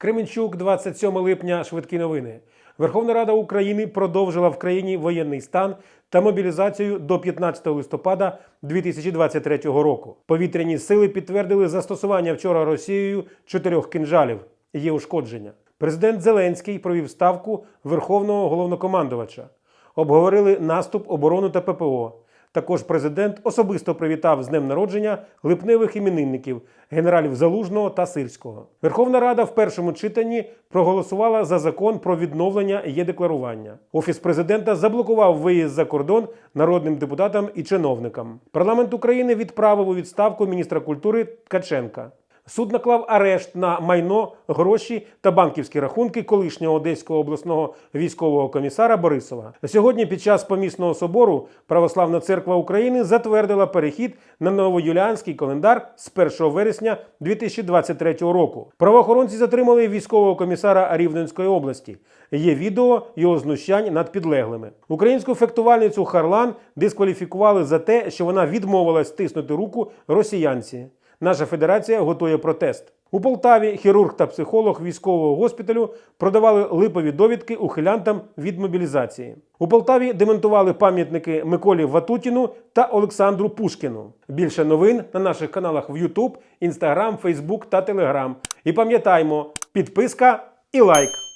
Кременчук, 27 липня. Швидкі новини. Верховна Рада України продовжила в країні воєнний стан та мобілізацію до 15 листопада 2023 року. Повітряні сили підтвердили застосування вчора Росією чотирьох кинжалів. Є ушкодження. Президент Зеленський провів ставку Верховного головнокомандувача. Обговорили наступ, оборону та ППО. Також президент особисто привітав з днем народження липневих іменинників генералів Залужного та Сирського. Верховна Рада в першому читанні проголосувала за закон про відновлення є-декларування. Офіс президента заблокував виїзд за кордон народним депутатам і чиновникам. Парламент України відправив у відставку міністра культури Ткаченка. Суд наклав арешт на майно, гроші та банківські рахунки колишнього одеського обласного військового комісара Борисова. Сьогодні, під час помісного собору, Православна церква України затвердила перехід на новоюліанський календар з 1 вересня 2023 року. Правоохоронці затримали військового комісара Рівненської області. Є відео його знущань над підлеглими. Українську фехтувальницю Харлан дискваліфікували за те, що вона відмовилась тиснути руку росіянці. Наша федерація готує протест. У Полтаві хірург та психолог військового госпіталю продавали липові довідки ухилянтам від мобілізації. У Полтаві демонтували пам'ятники Миколі Ватутіну та Олександру Пушкіну. Більше новин на наших каналах в YouTube, Instagram, Facebook та Telegram. І пам'ятаймо, підписка і лайк.